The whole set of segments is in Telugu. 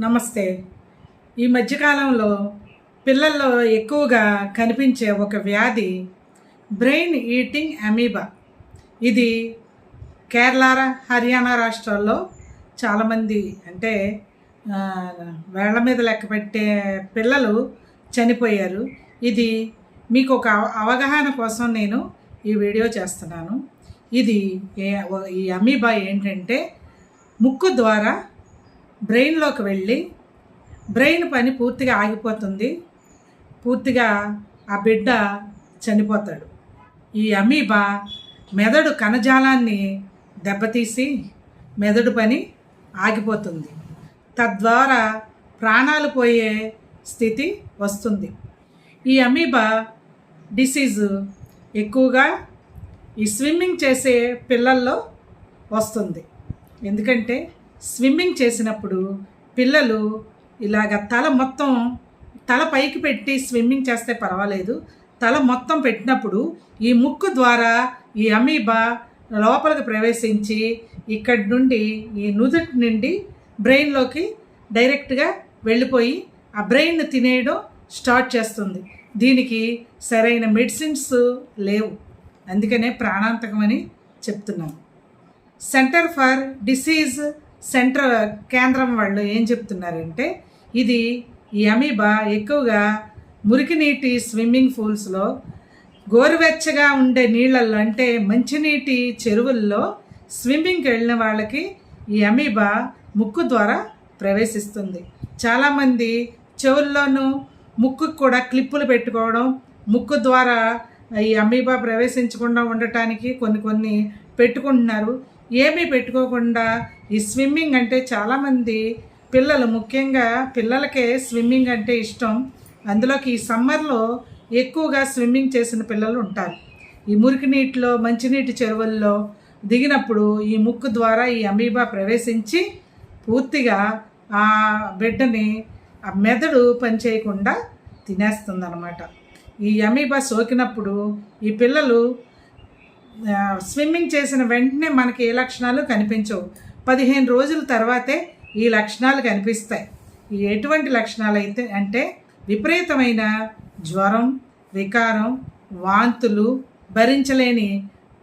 నమస్తే. ఈ మధ్యకాలంలో పిల్లల్లో ఎక్కువగా కనిపించే ఒక వ్యాధి బ్రెయిన్ ఈటింగ్ అమీబా. ఇది కేరళ హర్యానా రాష్ట్రాల్లో చాలామంది అంటే వేళ్ళ మీద లెక్క పెట్టే పిల్లలు చనిపోయారు. ఇది మీకు ఒక అవగాహన కోసం నేను ఈ వీడియో చేస్తున్నాను. ఇది ఏ- ఈ అమీబా ఏంటంటే ముక్కు ద్వారా బ్రెయిన్లోకి వెళ్ళి బ్రెయిన్ పని పూర్తిగా ఆగిపోతుంది. పూర్తిగా ఆ బిడ్డ చనిపోతాడు. ఈ అమీబా మెదడు కణజాలాన్ని దెబ్బతీసి మెదడు పని ఆగిపోతుంది. తద్వారా ప్రాణాలు పోయే స్థితి వస్తుంది. ఈ అమీబా డిసీజు ఎక్కువగా ఈ స్విమ్మింగ్ చేసే పిల్లల్లో వస్తుంది. ఎందుకంటే స్విమ్మింగ్ చేసినప్పుడు పిల్లలు ఇలాగ తల మొత్తం తల పైకి పెట్టి స్విమ్మింగ్ చేస్తే పర్వాలేదు. తల మొత్తం పెట్టినప్పుడు ఈ ముక్కు ద్వారా ఈ అమీబా లోపలికి ప్రవేశించి ఇక్కడి నుండి ఈ నుదుటి నుండి బ్రెయిన్లోకి డైరెక్ట్గా వెళ్ళిపోయి ఆ బ్రెయిన్ తినేయడం స్టార్ట్ చేస్తుంది. దీనికి సరైన మెడిసిన్స్ లేవు. అందుకనే ప్రాణాంతకమని చెప్తున్నాను. సెంటర్ ఫర్ డిసీజ్ సెంటర్ కేంద్రం వాళ్ళు ఏం చెప్తున్నారంటే ఇది ఈ అమీబా ఎక్కువగా మురికి నీటి స్విమ్మింగ్ పూల్స్లో గోరువెచ్చగా ఉండే నీళ్ళల్లో అంటే మంచినీటి చెరువుల్లో స్విమ్మింగ్కి వెళ్ళిన వాళ్ళకి ఈ అమీబా ముక్కు ద్వారా ప్రవేశిస్తుంది. చాలామంది చెవుల్లోనూ ముక్కు కూడా క్లిప్పులు పెట్టుకోవడం ముక్కు ద్వారా ఈ అమీబా ప్రవేశించకుండా ఉండటానికి కొన్ని కొన్ని పెట్టుకుంటున్నారు. ఏమీ పెట్టుకోకుండా ఈ స్విమ్మింగ్ అంటే చాలామంది పిల్లలు ముఖ్యంగా పిల్లలకే స్విమ్మింగ్ అంటే ఇష్టం. అందులోకి ఈ సమ్మర్లో ఎక్కువగా స్విమ్మింగ్ చేసిన పిల్లలు ఉంటారు. ఈ మురికి నీటిలో మంచినీటి చెరువుల్లో దిగినప్పుడు ఈ ముక్కు ద్వారా ఈ అమీబా ప్రవేశించి పూర్తిగా ఆ బిడ్డని ఆ మెదడు పనిచేయకుండా తినేస్తుందన్నమాట. ఈ అమీబా సోకినప్పుడు ఈ పిల్లలు స్విమ్మింగ్ చేసిన వెంటనే మనకి ఏ లక్షణాలు కనిపించవు. పదిహేను రోజుల తర్వాతే ఈ లక్షణాలు కనిపిస్తాయి. ఈ ఎటువంటి లక్షణాలు అయితే అంటే విపరీతమైన జ్వరం వికారం వాంతులు భరించలేని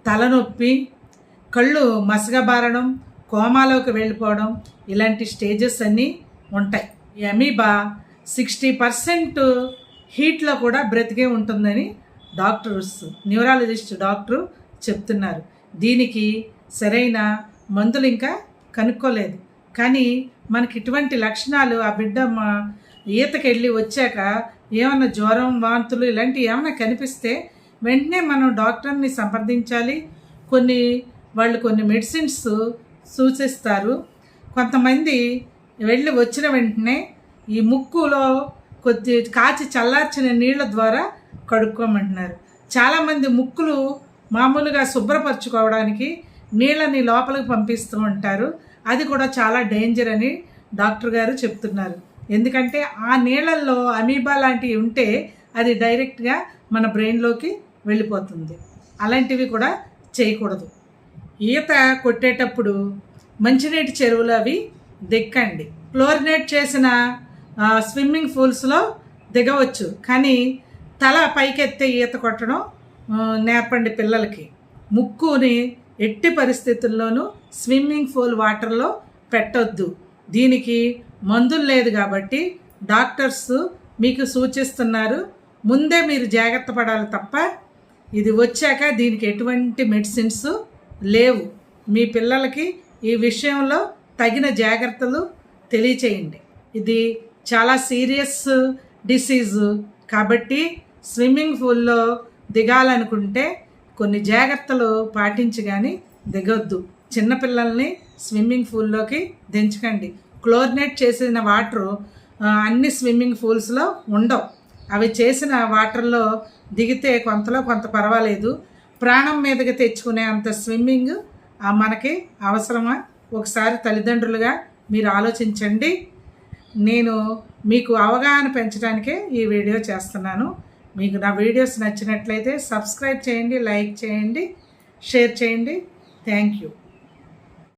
తలనొప్పి కళ్ళు మసగబారడం కోమాలోకి వెళ్ళిపోవడం ఇలాంటి స్టేజెస్ అన్నీ ఉంటాయి. ఈ అమీబా సిక్స్టీ పర్సెంట్ హీట్లో కూడా బ్రతికే ఉంటుందని డాక్టర్స్ న్యూరాలజిస్ట్ డాక్టరు చెప్తున్నారు. దీనికి సరైన మందులు ఇంకా కనుక్కోలేదు. కానీ మనకి ఇటువంటి లక్షణాలు ఆ బిడ్డ మా ఈతకి వెళ్ళి వచ్చాక ఏమైనా జ్వరం వాంతులు ఇలాంటివి ఏమైనా కనిపిస్తే వెంటనే మనం డాక్టర్ని సంప్రదించాలి. కొన్ని వాళ్ళు కొన్ని మెడిసిన్స్ సూచిస్తారు. కొంతమంది వెళ్ళి వచ్చిన వెంటనే ఈ ముక్కులో కొద్ది కాచి చల్లార్చిన నీళ్ళ ద్వారా కడుక్కోమంటున్నారు. చాలామంది ముక్కులు మామూలుగా శుభ్రపరచుకోవడానికి నీళ్ళని లోపలికి పంపిస్తూ ఉంటారు. అది కూడా చాలా డేంజర్ అని డాక్టర్ గారు చెప్తున్నారు. ఎందుకంటే ఆ నీళ్ళల్లో అమీబా లాంటివి ఉంటే అది డైరెక్ట్గా మన బ్రెయిన్లోకి వెళ్ళిపోతుంది. అలాంటివి కూడా చేయకూడదు. ఈత కొట్టేటప్పుడు మంచినీటి చెరువులు అవి దిక్కండి. క్లోరినేట్ చేసిన స్విమ్మింగ్ పూల్స్లో దిగవచ్చు. కానీ తల పైకెత్తే ఈత కొట్టడం నేర్పండి పిల్లలకి. ముక్కుని ఎట్టి పరిస్థితుల్లోనూ స్విమ్మింగ్ పూల్ వాటర్లో పెట్టొద్దు. దీనికి మందులు లేదు కాబట్టి డాక్టర్స్ మీకు సూచిస్తున్నారు. ముందే మీరు జాగ్రత్త పడాలి తప్ప ఇది వచ్చాక దీనికి ఎటువంటి మెడిసిన్స్ లేవు. మీ పిల్లలకి ఈ విషయంలో తగిన జాగ్రత్తలు తెలియచేయండి. ఇది చాలా సీరియస్ డిసీజు కాబట్టి స్విమ్మింగ్ పూల్లో దిగాలనుకుంటే కొన్ని జాగ్రత్తలు పాటించి కానీ దిగొద్దు. చిన్నపిల్లల్ని స్విమ్మింగ్ పూల్లోకి దించకండి. క్లోరినేట్ చేసిన వాటరు అన్ని స్విమ్మింగ్ పూల్స్లో ఉండవు. అవి చేసిన వాటర్లో దిగితే కొంతలో కొంత పర్వాలేదు. ప్రాణం మీదకి తెచ్చుకునే అంత స్విమ్మింగ్ మనకి అవసరమా? ఒకసారి తల్లిదండ్రులుగా మీరు ఆలోచించండి. నేను మీకు అవగాహన పెంచడానికే ఈ వీడియో చేస్తున్నాను. మీకు నా వీడియోస్ నచ్చినట్లయితే సబ్స్క్రైబ్ చేయండి లైక్ చేయండి షేర్ చేయండి. Thank you